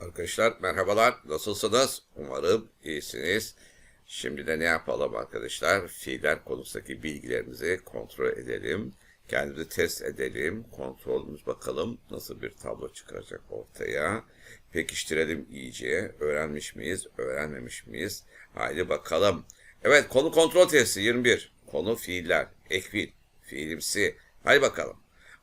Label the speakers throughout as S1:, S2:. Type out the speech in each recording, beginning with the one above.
S1: Arkadaşlar merhabalar. Nasılsınız? Umarım iyisiniz. Şimdi de ne yapalım arkadaşlar? Fiiller konusundaki bilgilerimizi kontrol edelim. Kendimizi test edelim. Kontrolümüz bakalım nasıl bir tablo çıkaracak ortaya. Pekiştirelim iyice. Öğrenmiş miyiz? Öğrenmemiş miyiz? Haydi bakalım. Evet konu kontrol testi 21. Konu fiiller. Ek fiil. Fiilimsi. Haydi bakalım.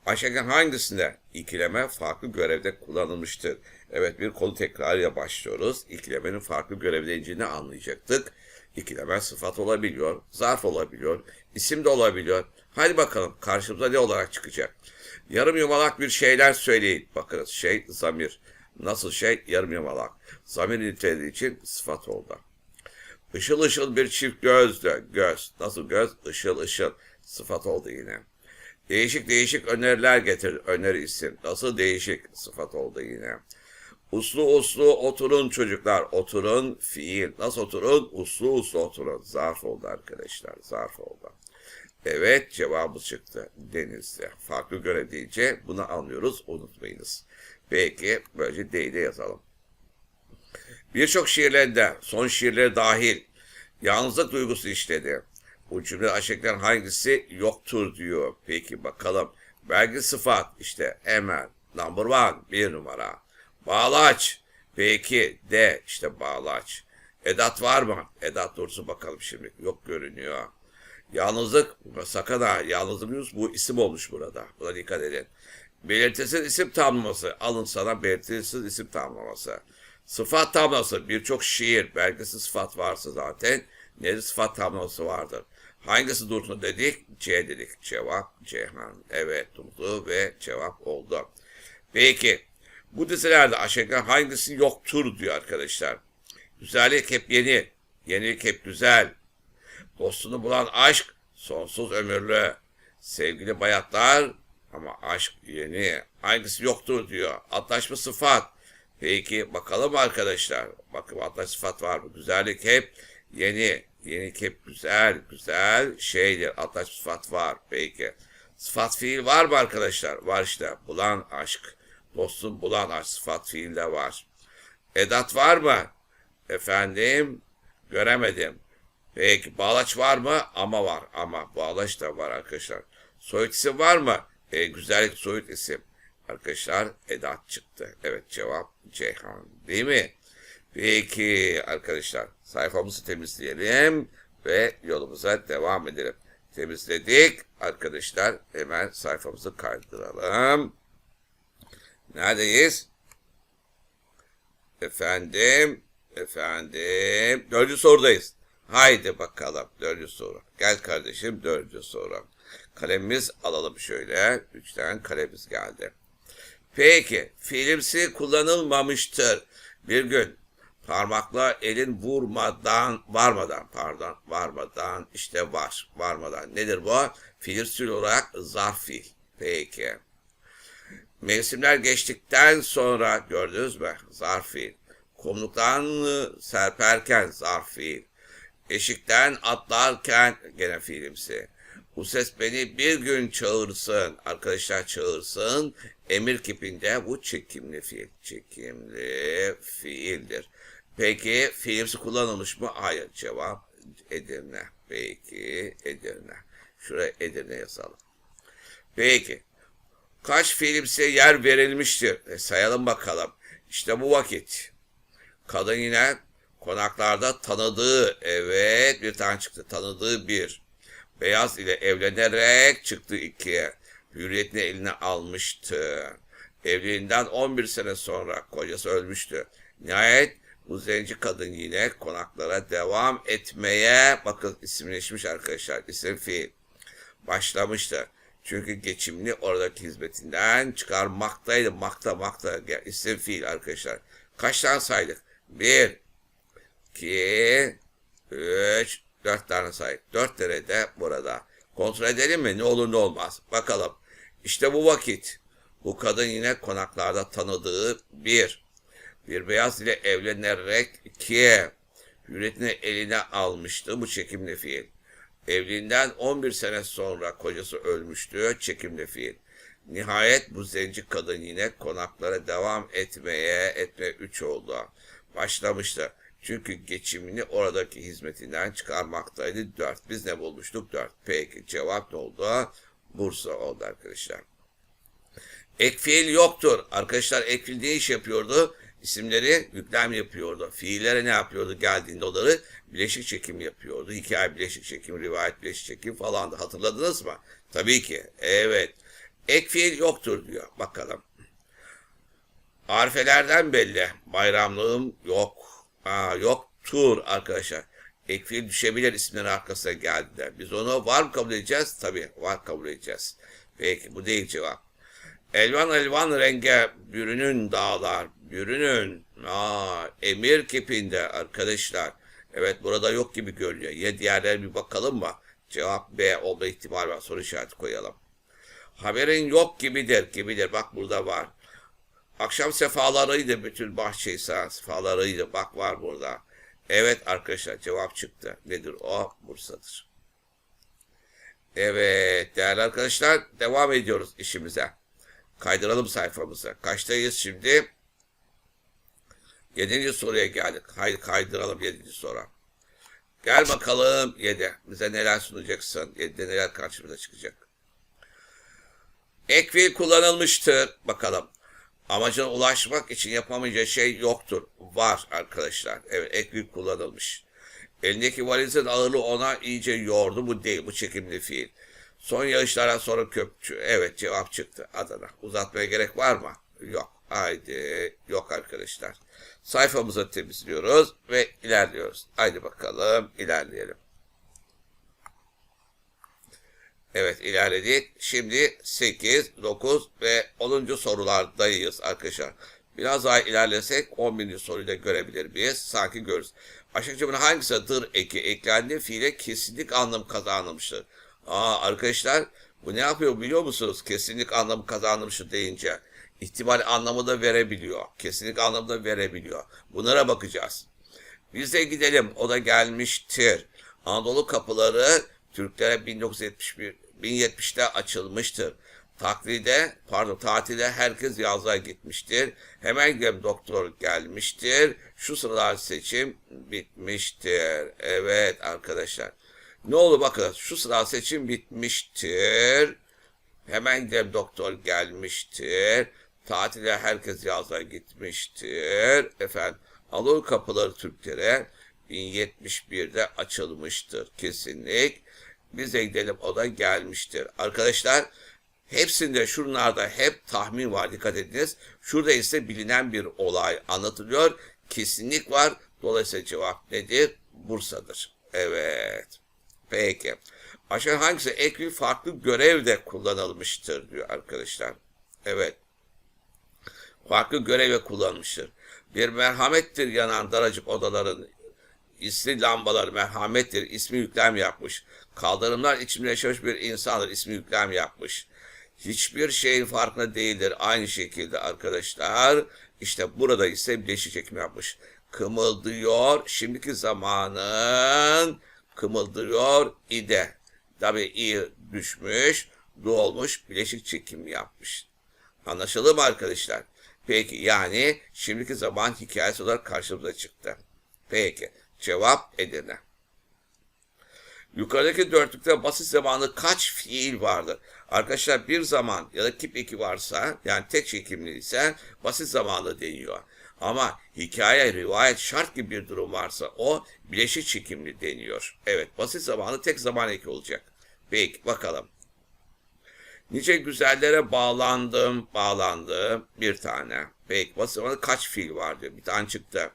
S1: Aşağıdaki hangisinde ikileme farklı görevde kullanılmıştır? Evet bir konu tekrarıyla başlıyoruz. İkilemenin farklı görevleneceğini anlayacaktık. İkileme sıfat olabiliyor, zarf olabiliyor, isim de olabiliyor. Hadi bakalım karşımıza ne olarak çıkacak? Yarım yumalak bir şeyler söyleyin. Bakınız şey zamir. Nasıl şey? Yarım yumalak. Zamir niteliği için sıfat oldu. Işıl ışıl bir çift gözdü. Göz. Nasıl göz? Işıl ışıl. Sıfat oldu yine. Değişik değişik öneriler getir. Öneri isim. Nasıl değişik? Sıfat oldu yine. Uslu uslu oturun çocuklar. Oturun fiil. Nasıl oturun? Uslu uslu oturun. Zarf oldu arkadaşlar. Zarf oldu. Evet cevabı çıktı. Denizde. Farklı görev deyince bunu anlıyoruz. Unutmayınız. Peki böylece D'de yazalım. Birçok şiirlerinde son şiirleri dahil yalnızlık duygusu işledi. Bu cümle aşağıdakilerin hangisi yoktur diyor. Peki bakalım. Belki sıfat işte Emel. Number one bir numara. Bağlaç. Peki D işte bağlaç. Edat var mı? Edat doğrusu bakalım şimdi. Yok görünüyor. Yalnızlık sakın ha yalnızlık biliyoruz bu isim olmuş burada. Buna dikkat edin. Belirtisiz isim tamlaması. Alın sana belirtisiz isim tamlaması. Sıfat tamlaması. Birçok şiir belgesi sıfat varsa zaten. Nedir sıfat tamlaması vardır. Hangisi dursun dedik? C dedik. Cevap Ceyhan. Evet durdu ve cevap oldu. Peki bu dizilerde aşağıdaki hangisi yoktur diyor arkadaşlar. Güzellik hep yeni. Yenilik hep güzel. Dostunu bulan aşk sonsuz ömürlü. Sevgili bayatlar ama aşk yeni. Hangisi yoktur diyor. Atlaşma sıfat. Peki bakalım arkadaşlar. Bakın atlaşma sıfat var mı? Güzellik hep yeni. Hep güzel. Güzel şeydir. Atlaşma sıfat var. Peki. Sıfat fiil var mı arkadaşlar? Var işte. Bulan aşk. Dostum bulan aşk. Sıfat fiil de var. Edat var mı? Efendim göremedim. Peki bağlaç var mı? Ama var. Ama bağlaç da var arkadaşlar. Soyut isim var mı? E, güzellik soyut isim. Arkadaşlar edat çıktı. Evet cevap Ceyhan. Değil mi? Peki arkadaşlar sayfamızı temizleyelim ve yolumuza devam edelim. Temizledik. Arkadaşlar hemen sayfamızı kaydıralım. Neredeyiz? Efendim, efendim. Dördüncü sorudayız. Haydi bakalım dördüncü soru. Gel kardeşim dördüncü soru. Kalemimiz alalım şöyle. Üç tane kalemimiz geldi. Peki fiilimsi kullanılmamıştır. Bir gün parmakla elin vurmadan, varmadan pardon, varmadan işte var, varmadan. Nedir bu? Fiilimsi olarak zarf fiil. Peki. Mevsimler geçtikten sonra gördünüz mü? Zarf fiil. Kumluktan serperken zarf fiil. Eşikten atlarken gene fiilimsi. Bu ses beni bir gün çağırsın. Arkadaşlar çağırsın. Emir kipinde bu çekimli fiil. Çekimli fiildir. Peki fiilimsi kullanılmış mı? Hayır. Cevap Edirne. Peki Edirne. Şuraya Edirne yazalım. Peki. Kaç fiilimsi yer verilmiştir? E, sayalım bakalım. İşte bu vakit. Kadın yine konaklarda tanıdığı, evet bir tane çıktı. Tanıdığı bir. Beyaz ile evlenerek çıktı ikiye. Hürriyetini eline almıştı. Evliliğinden 11 sene sonra kocası ölmüştü. Nihayet bu zenci kadın yine konaklara devam etmeye, bakın isimleşmiş arkadaşlar, isim fiil. Başlamıştı. Çünkü geçimini oradaki hizmetinden çıkarmaktaydı. Makta makta isim fiil arkadaşlar. Kaç tane saydık? Bir, iki, üç, dört tane saydık. Dört tane burada. Kontrol edelim mi? Ne olur ne olmaz. Bakalım. İşte bu vakit. Bu kadın yine konaklarda tanıdığı bir. Bir beyaz ile evlenerek iki. Hürriyetini eline almıştı. Bu çekimli fiil. Evliliğinden 11 sene sonra kocası ölmüştü. Çekimli fiil. Nihayet bu zenci kadın yine konaklara devam etmeye etme 3 oldu. Başlamıştı. Çünkü geçimini oradaki hizmetinden çıkarmaktaydı 4. Biz ne bulmuştuk? 4. Peki cevap ne oldu? Bursa oldu arkadaşlar. Ek fiil yoktur. Arkadaşlar ek fiil ne iş yapıyordu? İsimleri yüklem yapıyordu. Fiillere ne yapıyordu geldiğinde onları bileşik çekim yapıyordu. Hikaye bileşik çekim, rivayet bileşik çekim falan da hatırladınız mı? Tabii ki. Evet. Ek fiil yoktur diyor. Bakalım. Arifelerden belli. Bayramlığım yok. Aa, yoktur arkadaşlar. Ek fiil düşebilir isimlerin arkasına geldiğinde. Biz onu var mı kabul edeceğiz? Tabii var kabul edeceğiz. Peki bu değil cevap. Elvan elvan renge bürünün dağlar, bürünün. Aa, emir kipinde arkadaşlar. Evet burada yok gibi görünüyor. Ya diğerlerine bir bakalım mı? Cevap B olma ihtimali var. Soru işareti koyalım. Haberin yok gibidir, gibidir. Bak burada var. Akşam sefalarıydı bütün bahçeyi sağ sefalarıydı. Bak var burada. Evet arkadaşlar cevap çıktı. Nedir o? Bursa'dır. Evet değerli arkadaşlar devam ediyoruz işimize. Kaydıralım sayfamıza. Kaçtayız şimdi? Yedinci soruya geldik. Haydi kaydıralım yedinci soru. Gel bakalım yedi. Bize neler sunacaksın? Yedide neler karşımıza çıkacak? Ek fiil kullanılmıştır. Bakalım. Amacına ulaşmak için yapamayacağı şey yoktur. Var arkadaşlar. Evet ek fiil kullanılmış. Elindeki valizin ağırlığı ona iyice yordu. Bu değil. Bu çekimli fiil. Son yağışlardan sonra köpçü. Evet cevap çıktı. Adana. Uzatmaya gerek var mı? Yok. Haydi. Yok arkadaşlar. Sayfamızı temizliyoruz ve ilerliyoruz. Haydi bakalım ilerleyelim. Evet ilerledik. Şimdi 8, 9 ve 10. sorulardayız arkadaşlar. Biraz daha ilerlesek 11. soruyu da görebilir miyiz? Sanki görürüz. Aşağıdaki hangisi dır eki eklendi fiile kesinlik anlam kazanılmıştır. Aa arkadaşlar bu ne yapıyor biliyor musunuz? Kesinlik anlamı kazanılmıştır deyince ihtimal anlamı da verebiliyor. Kesinlik anlamı da verebiliyor. Bunlara bakacağız. Biz de gidelim. O da gelmiştir. Anadolu kapıları Türklere 1971 1070'te açılmıştır. Taklide, pardon tatilde herkes yazlığa gitmiştir. Hemen gidelim doktor gelmiştir. Şu sıralar seçim bitmiştir. Evet arkadaşlar. Ne oldu bakın şu sıra seçim bitmiştir. Hemen gidelim doktor gelmiştir. Tatile herkes yazlığa gitmiştir. Efendim Anadolu kapıları Türklere 1071'de açılmıştır. Kesinlik. Bize gidelim o da gelmiştir. Arkadaşlar hepsinde şunlarda hep tahmin var dikkat ediniz. Şurada ise bilinen bir olay anlatılıyor. Kesinlik var. Dolayısıyla cevap nedir? Bursa'dır. Evet. Peki. Aşağı hangisi ek bir farklı görevde kullanılmıştır diyor arkadaşlar. Evet. Farklı göreve kullanılmıştır. Bir merhamettir yanan daracık odaların ismi lambalar merhamettir ismi yüklem yapmış. Kaldırımlar içinde yaşamış bir insandır ismi yüklem yapmış. Hiçbir şeyin farkında değildir. Aynı şekilde arkadaşlar işte burada ise bileşik çekim yapmış. Kımıldıyor. Şimdiki zamanın kımıldıyor ide. Tabi i düşmüş, du olmuş, bileşik çekim yapmış. Anlaşıldı mı arkadaşlar? Peki yani şimdiki zaman hikayesi olarak karşımıza çıktı. Peki cevap Edirne. Yukarıdaki dörtlükte basit zamanlı kaç fiil vardır? Arkadaşlar bir zaman ya da tip eki varsa yani tek çekimli ise basit zamanlı deniyor. Ama hikaye, rivayet, şart gibi bir durum varsa o bileşik çekimli deniyor. Evet basit zamanlı tek zaman eki olacak. Peki bakalım. Nice güzellere bağlandım, bağlandım bir tane. Peki basit zamanlı kaç fiil var diyor. Bir tane çıktı.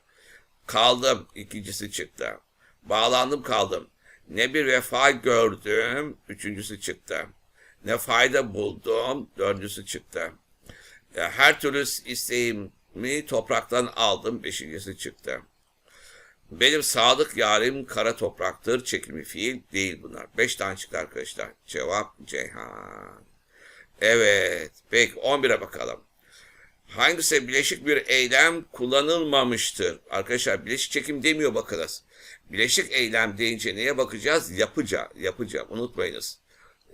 S1: Kaldım, ikincisi çıktı. Bağlandım kaldım. Ne bir vefa gördüm, üçüncüsü çıktı. Ne fayda buldum, dördüncüsü çıktı. Her türlü isteğimi topraktan aldım, beşincisi çıktı. Benim sadık yarim kara topraktır, çekimi fiil değil bunlar. Beş tane çıktı arkadaşlar. Cevap Ceyhan. Evet, peki 11'e bakalım. Hangisi bileşik bir eylem kullanılmamıştır? Arkadaşlar bileşik çekim demiyor bakınız. Bileşik eylem deyince neye bakacağız? Yapıca, yapıca. Unutmayınız.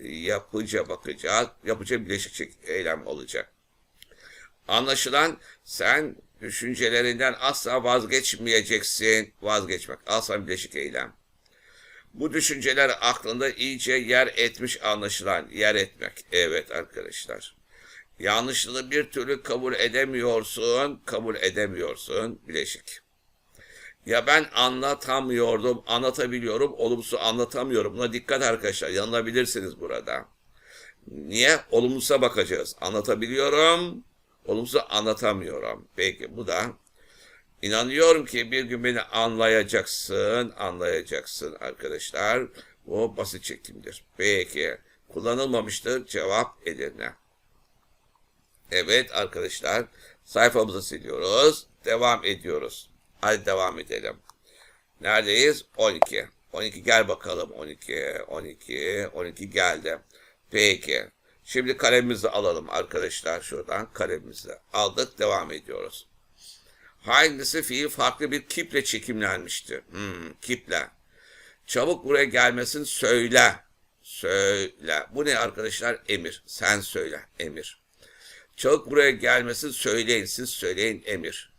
S1: Yapıca bakacağız. Yapıca bileşik çek- eylem olacak. Anlaşılan sen düşüncelerinden asla vazgeçmeyeceksin. Vazgeçmek. Asla bileşik eylem. Bu düşünceler aklında iyice yer etmiş anlaşılan. Yer etmek. Evet arkadaşlar. Yanlışlığı bir türlü kabul edemiyorsun. Kabul edemiyorsun. Bileşik. Ya ben anlatamıyordum, anlatabiliyorum, olumsuz anlatamıyorum. Buna dikkat arkadaşlar, yanılabilirsiniz burada. Niye? Olumsuza bakacağız. Anlatabiliyorum, olumsuz anlatamıyorum. Peki bu da inanıyorum ki bir gün beni anlayacaksın, anlayacaksın arkadaşlar. Bu basit çekimdir. Peki kullanılmamıştır. Cevap Edirne. Evet arkadaşlar sayfamızı siliyoruz. Devam ediyoruz. Hadi devam edelim. Neredeyiz? 12. 12 gel bakalım. 12, 12, 12 geldi. Peki. Şimdi kalemimizi alalım arkadaşlar. Şuradan kalemimizi aldık. Devam ediyoruz. Hangisi fiil farklı bir kiple çekimlenmiştir? Hmm, kiple. Çabuk buraya gelmesin söyle. Söyle. Bu ne arkadaşlar? Emir. Sen söyle. Emir. Çabuk buraya gelmesin söyleyin. Siz söyleyin emir.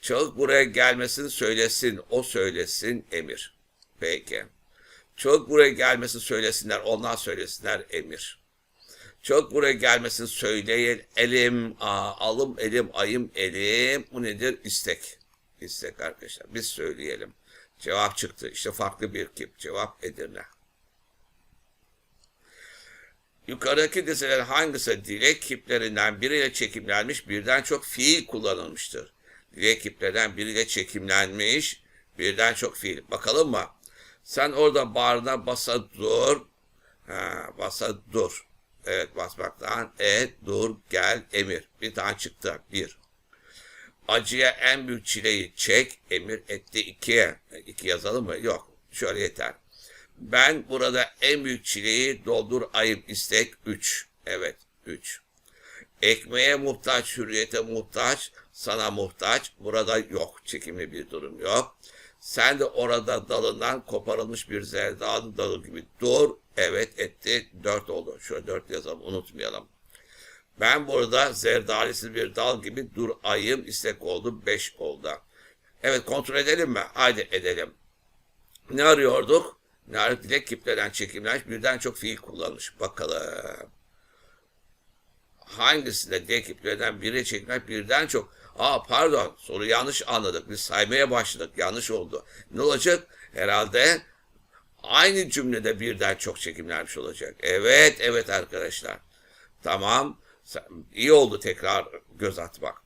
S1: Çabuk buraya gelmesin söylesin. O söylesin emir. Peki. Çabuk buraya gelmesin söylesinler. Onlar söylesinler emir. Çabuk buraya gelmesin söyleyin. Elim, aa, alım, elim, ayım, elim. Bu nedir? İstek. İstek arkadaşlar. Biz söyleyelim. Cevap çıktı. İşte farklı bir kip. Cevap Edirne. Yukarıdaki diziler hangisi dilek kiplerinden biriyle çekimlenmiş birden çok fiil kullanılmıştır? Dilek kiplerinden biriyle çekimlenmiş birden çok fiil. Bakalım mı? Sen orada bağrına basa dur. Ha, basa dur. Evet basmaktan. Et, dur, gel, emir. Bir tane çıktı. Bir. Acıya en büyük çileyi çek. Emir etti ikiye. İki yazalım mı? Yok. Şöyle yeter. Ben burada en büyük çileyi doldur ayıp istek 3. Evet 3. Ekmeğe muhtaç, hürriyete muhtaç, sana muhtaç. Burada yok. Çekimli bir durum yok. Sen de orada dalından koparılmış bir zerdalı dalı gibi dur. Evet etti. 4 oldu. Şöyle 4 yazalım unutmayalım. Ben burada zerdalisiz bir dal gibi dur ayım istek oldu. 5 oldu. Evet kontrol edelim mi? Haydi edelim. Ne arıyorduk? Narif dilek kipleden çekimlenmiş birden çok fiil kullanmış. Bakalım. Hangisinde dilek kipleden biri çekilmiş birden çok. Aa pardon soru yanlış anladık. Biz saymaya başladık. Yanlış oldu. Ne olacak? Herhalde aynı cümlede birden çok çekimlenmiş olacak. Evet evet arkadaşlar. Tamam. İyi oldu tekrar göz atmak.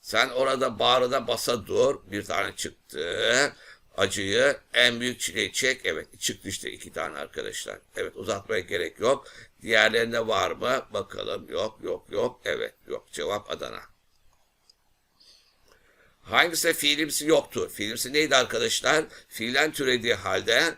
S1: Sen orada bağrına basa dur. Bir tane çıktı acıyı en büyük çileyi çek. Evet çıktı işte iki tane arkadaşlar. Evet uzatmaya gerek yok. Diğerlerinde var mı? Bakalım yok yok yok. Evet yok. Cevap Adana. Hangisi fiilimsi yoktu? Fiilimsi neydi arkadaşlar? Fiilen türediği halde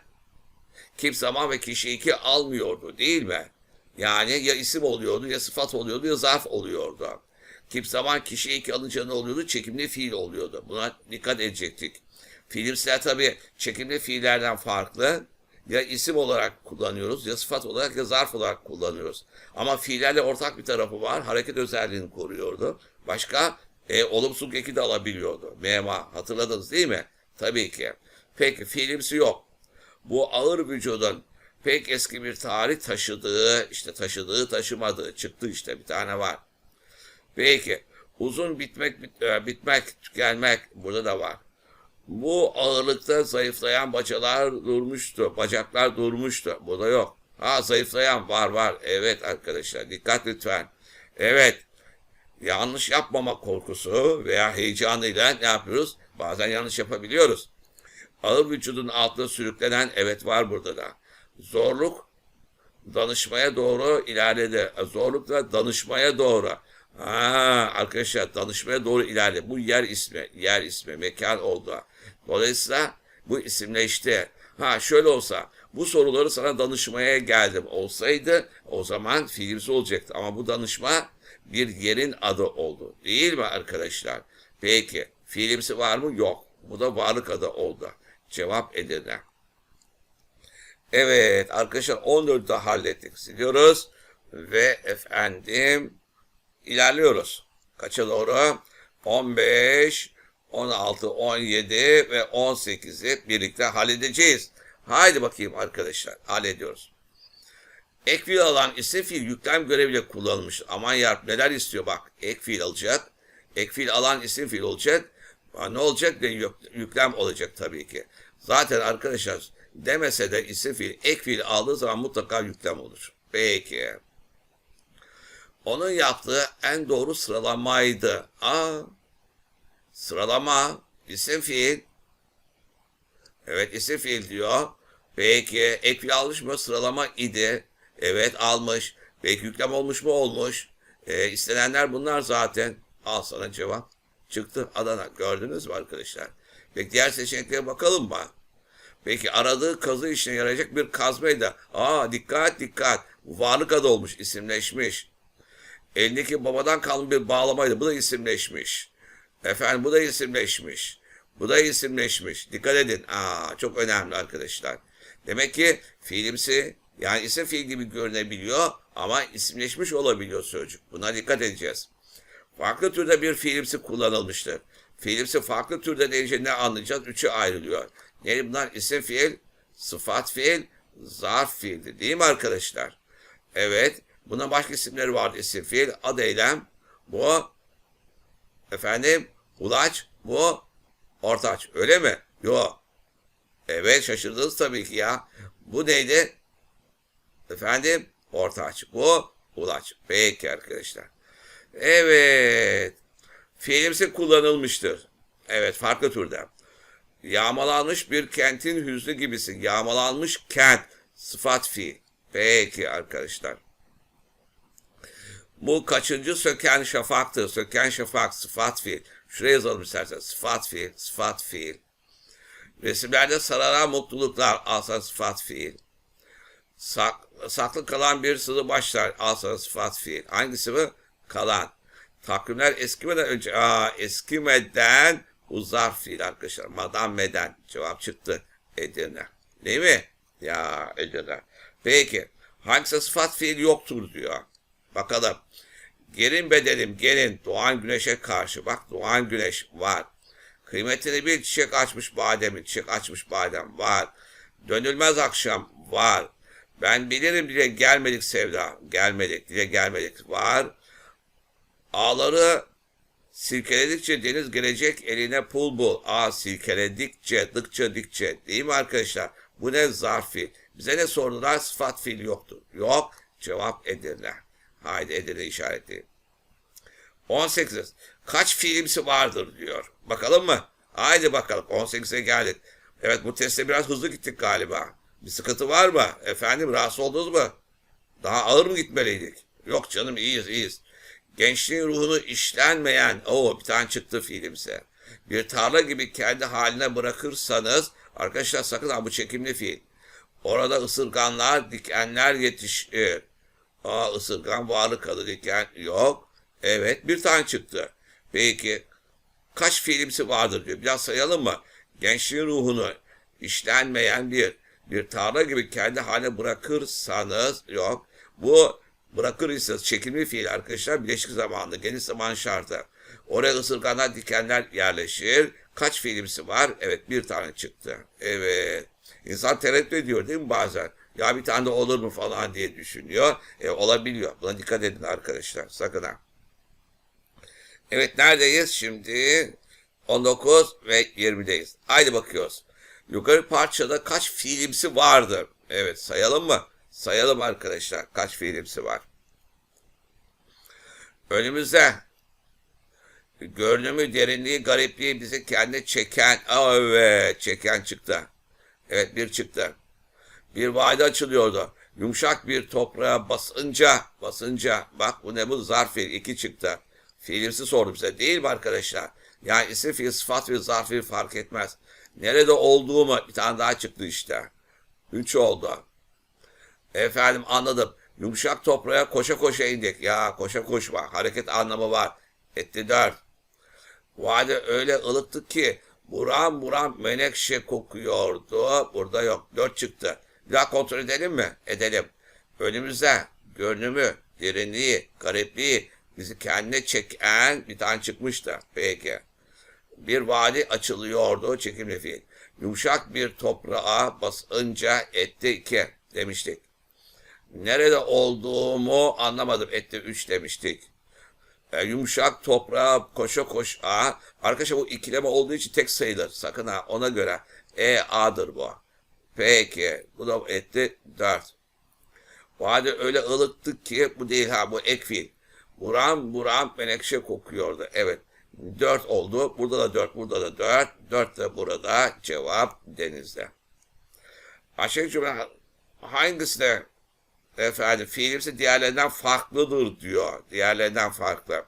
S1: kim zaman ve kişi iki almıyordu değil mi? Yani ya isim oluyordu ya sıfat oluyordu ya zarf oluyordu. Kim zaman kişi iki alınca ne oluyordu? Çekimli fiil oluyordu. Buna dikkat edecektik. Fiilimsiler tabii çekimli fiillerden farklı. Ya isim olarak kullanıyoruz ya sıfat olarak ya zarf olarak kullanıyoruz. Ama fiillerle ortak bir tarafı var. Hareket özelliğini koruyordu. Başka e, olumsuz eki de alabiliyordu. Mema hatırladınız değil mi? Tabii ki. Peki fiilimsi yok. Bu ağır vücudun pek eski bir tarih taşıdığı, işte taşıdığı taşımadığı çıktı işte bir tane var. Peki uzun bitmek bit, e, bitmek tükenmek burada da var. Bu ağırlıkta zayıflayan bacalar durmuştu. Bacaklar durmuştu. Bu da yok. Ha zayıflayan var var. Evet arkadaşlar dikkat lütfen. Evet. Yanlış yapmama korkusu veya heyecanıyla ne yapıyoruz? Bazen yanlış yapabiliyoruz. Ağır vücudun altına sürüklenen evet var burada da. Zorluk danışmaya doğru ilerledi. Zorlukla danışmaya doğru. Ha, arkadaşlar danışmaya doğru ilerledi. Bu yer ismi, yer ismi, mekan oldu. Dolayısıyla bu isimleşti. Ha şöyle olsa, bu soruları sana danışmaya geldim olsaydı o zaman fiilimsi olacaktı. Ama bu danışma bir yerin adı oldu. Değil mi arkadaşlar? Peki, fiilimsi var mı? Yok. Bu da varlık adı oldu. Cevap Edirne. Evet arkadaşlar 14'ü hallettik. Siliyoruz. Ve efendim ilerliyoruz. Kaça doğru? 15, 16, 17 ve 18'i birlikte halledeceğiz. Haydi bakayım arkadaşlar. Hallediyoruz. Ek fiil alan isim fiil yüklem göreviyle kullanılmış. Aman yarp neler istiyor bak. Ek fiil alacak. Ek fiil alan isim fiil olacak. Ha, ne olacak? Yüklem olacak tabii ki. Zaten arkadaşlar demese de isim fiil ek fiil aldığı zaman mutlaka yüklem olur. Peki. Onun yaptığı en doğru sıralamaydı. Aa, sıralama, isim fiil. Evet isim fiil diyor. Peki ek fiil almış mı? Sıralama idi. Evet almış. Peki yüklem olmuş mu? Olmuş. Ee, istenenler bunlar zaten. Al sana cevap. Çıktı Adana. Gördünüz mü arkadaşlar? Peki diğer seçeneklere bakalım mı? Peki aradığı kazı işine yarayacak bir kazmaydı. Aa dikkat dikkat. Varlık adı olmuş, isimleşmiş. Elindeki babadan kalma bir bağlamaydı. Bu da isimleşmiş. Efendim bu da isimleşmiş. Bu da isimleşmiş. Dikkat edin. Aa, çok önemli arkadaşlar. Demek ki fiilimsi yani isim fiil gibi görünebiliyor ama isimleşmiş olabiliyor sözcük. Buna dikkat edeceğiz. Farklı türde bir fiilimsi kullanılmıştır. Fiilimsi farklı türde deyince ne anlayacağız? Üçe ayrılıyor. Yani bunlar isim fiil, sıfat fiil, zarf fiildir. Değil mi arkadaşlar? Evet. Buna başka isimleri vardı isim fiil. Ad eylem. Bu efendim ulaç. Bu ortaç. Öyle mi? Yok. Evet şaşırdınız tabii ki ya. Bu neydi? Efendim ortaç. Bu ulaç. Peki arkadaşlar. Evet. Fiilimsi kullanılmıştır. Evet farklı türde. Yağmalanmış bir kentin hüznü gibisin. Yağmalanmış kent. Sıfat fiil. Peki arkadaşlar. Bu kaçıncı söken şafaktır? Söken şafak sıfat fiil. Şuraya yazalım istersen. Sıfat fiil, sıfat fiil. Resimlerde sararan mutluluklar. Sana sıfat fiil. Sak, saklı kalan bir sızı başlar. Al sıfat fiil. Hangisi bu? Kalan. Takvimler eskimeden önce. Aa, eskimeden uzar fiil arkadaşlar. Madammeden. Cevap çıktı. Edirne. Değil mi? Ya Edirne. Peki. Hangisi sıfat fiil yoktur diyor. Bakalım. Gelin bedelim gelin doğan güneşe karşı. Bak doğan güneş var. Kıymetini bil çiçek açmış bademin. Çiçek açmış badem var. Dönülmez akşam var. Ben bilirim diye gelmedik sevda. Gelmedik diye gelmedik var. Ağları silkeledikçe deniz gelecek eline pul bul. Aa silkeledikçe, dıkça dikçe. Değil mi arkadaşlar? Bu ne zarf fiil. Bize ne sordular? Sıfat fiil yoktur. Yok. Cevap Edirne. Haydi Edirne işareti. 18. Kaç fiilimsi vardır diyor. Bakalım mı? Haydi bakalım. 18'e geldik. Evet bu testte biraz hızlı gittik galiba. Bir sıkıntı var mı? Efendim rahatsız oldunuz mu? Daha ağır mı gitmeliydik? Yok canım iyiyiz iyiyiz. Gençliğin ruhunu işlenmeyen, o bir tane çıktı fiilimse. Bir tarla gibi kendi haline bırakırsanız, arkadaşlar sakın ha bu çekimli fiil. Orada ısırganlar, dikenler yetişir. Aa ısırgan varlık adı diken yok. Evet bir tane çıktı. Peki kaç fiilimsi vardır diyor. Biraz sayalım mı? Gençliğin ruhunu işlenmeyen bir bir tarla gibi kendi haline bırakırsanız yok. Bu bırakır ise çekimli fiil arkadaşlar bileşik zamanlı geniş zaman şartı. Oraya ısırganlar dikenler yerleşir. Kaç fiilimsi var? Evet bir tane çıktı. Evet. İnsan tereddüt ediyor değil mi bazen? Ya bir tane de olur mu falan diye düşünüyor. E, olabiliyor. Buna dikkat edin arkadaşlar. Sakın ha. Evet neredeyiz şimdi? 19 ve 20'deyiz. Haydi bakıyoruz. Yukarı parçada kaç fiilimsi vardır? Evet sayalım mı? Sayalım arkadaşlar. Kaç fiilimsi var? Önümüzde görünümü, derinliği, garipliği bizi kendine çeken, evet çeken çıktı. Evet bir çıktı. Bir vade açılıyordu. Yumuşak bir toprağa basınca, basınca, bak bu ne bu zarf fiil, iki çıktı. Fiilimsi sordu bize değil mi arkadaşlar? Yani isim fiil, sıfat fiil, zarf fiil fark etmez. Nerede olduğumu bir tane daha çıktı işte. Üç oldu. Efendim anladım. Yumuşak toprağa koşa koşa indik. Ya koşa koşma. Hareket anlamı var. Etti dört. Vade öyle ılıktı ki buram buram menekşe kokuyordu. Burada yok. Dört çıktı. Bir daha kontrol edelim mi? Edelim. Önümüzde görünümü, derinliği, garipliği bizi kendine çeken bir tane çıkmıştı. Peki. Bir vadi açılıyordu çekimli fiil. Yumuşak bir toprağa basınca etti iki demiştik. Nerede olduğumu anlamadım etti üç demiştik. E, yumuşak toprağa koşa koşa. Arkadaşlar bu ikileme olduğu için tek sayılır. Sakın ha ona göre. E A'dır bu. Peki. Bu da etti 4. Vadi öyle ılıktık ki bu değil ha bu ek fiil. Buram buram menekşe kokuyordu. Evet. 4 oldu. Burada da 4, burada da 4. 4 de burada. Cevap denizde. Aşağı cümle hangisi de efendim fiilimsi diğerlerinden farklıdır diyor. Diğerlerinden farklı.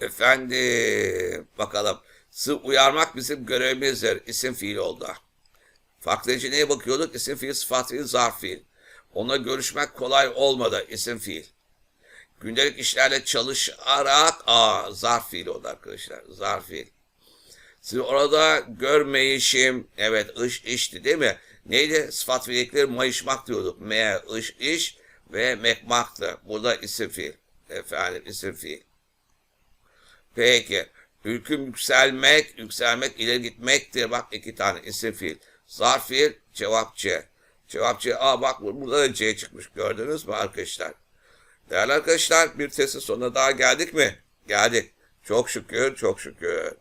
S1: Efendim bakalım. Sı uyarmak bizim görevimizdir. İsim fiil oldu. Farklayıcı neye bakıyorduk? İsim fiil, sıfat fiil, zarf fiil. Onunla görüşmek kolay olmadı. İsim fiil. Gündelik işlerle çalışarak aa zarf fiil oldu arkadaşlar. Zarf fiil. Siz orada görmeyişim, evet ış işti değil mi? Neydi? Sıfat fiillikleri mayışmak diyorduk. Me, ış, iş ve mekmaktı. Burada isim fiil. Efendim isim fiil. Peki. Hüküm yükselmek, yükselmek ileri gitmektir. Bak iki tane isim fiil. Zarf fiil, cevap C. Cevap C. Aa bak burada da C çıkmış. Gördünüz mü arkadaşlar? Değerli arkadaşlar bir testin sonuna daha geldik mi? Geldik. Çok şükür, çok şükür.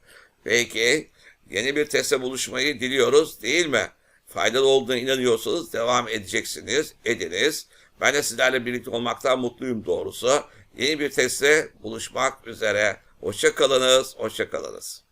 S1: Peki, yeni bir testte buluşmayı diliyoruz değil mi? Faydalı olduğuna inanıyorsanız devam edeceksiniz, ediniz. Ben de sizlerle birlikte olmaktan mutluyum doğrusu. Yeni bir testte buluşmak üzere. Hoşça kalınız, hoşça kalınız.